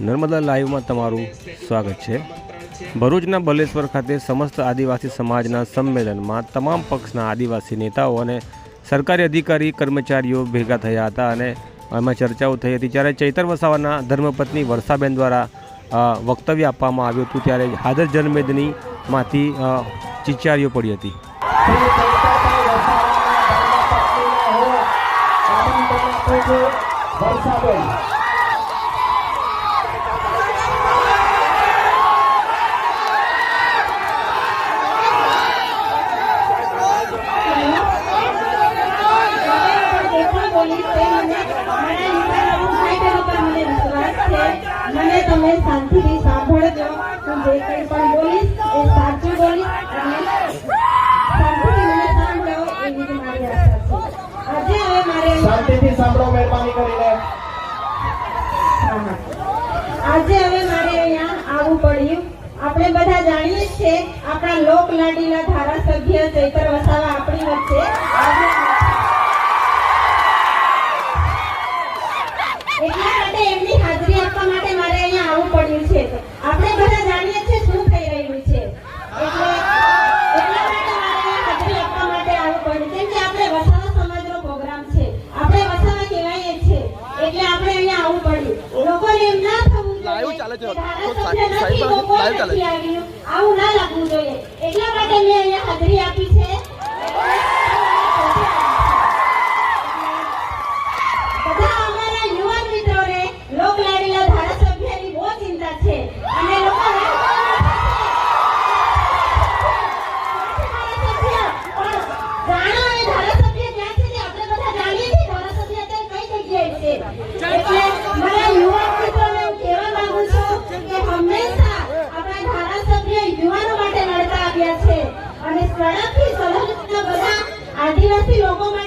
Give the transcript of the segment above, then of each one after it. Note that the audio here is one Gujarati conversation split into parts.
નર્મદા લાઈવમાં તમારું સ્વાગત છે ભરૂચના બલેશ્વર ખાતે સમસ્ત આદિવાસી સમાજના સંમેલનમાં તમામ પક્ષના આદિવાસી નેતાઓ અને સરકારી અધિકારી કર્મચારીઓ ભેગા થયા હતા અને એમાં ચર્ચાઓ થઈ હતી જ્યારે ચૈતર વસાવાના ધર્મપત્ની વર્ષાબેન દ્વારા વક્તવ્ય આપવામાં આવ્યું હતું ત્યારે હાજર જનમેદની માંથી ચિચારીઓ પડી હતી શ્રી ચૈતન્યભાઈ વસાવાના ધર્મપત્નીને હું આમંત્રણ આપું છું. વર્ષાબેન મને તમે શાંતિથી સાંભળજો બોલીશ આજે હવે મારે આજે હવે મારે અહીંયા આવવું પડ્યું. આપણે બધા જાણીએ છીએ, આપણા લોક લાડીલા ધારાસભ્ય ચૈતર ચાલે છે. સાઈડ પર ચાલે છે. આવું ના લાગવું જોઈએ એટલા માટે મેં અહીંયા હાજરી આપી છે સડકથી સંલગ્ન બધા આદિવાસી લોકો માટે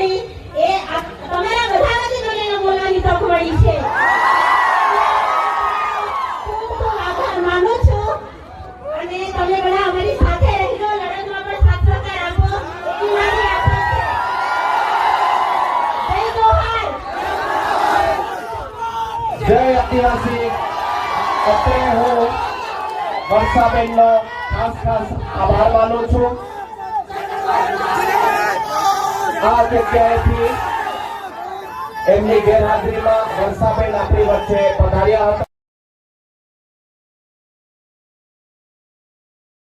મળી એ તમારા બધા વતી મને બોલવાની તક મળી છે. ખૂબ ખૂબ હું વર્ષાબેનનો ખાસ ખાસ આભાર માનું છું. આ જગ્યાએથી એમની ગેરહાજરીમાં વર્ષાબેન આપણી વચ્ચે પધાર્યા હતા.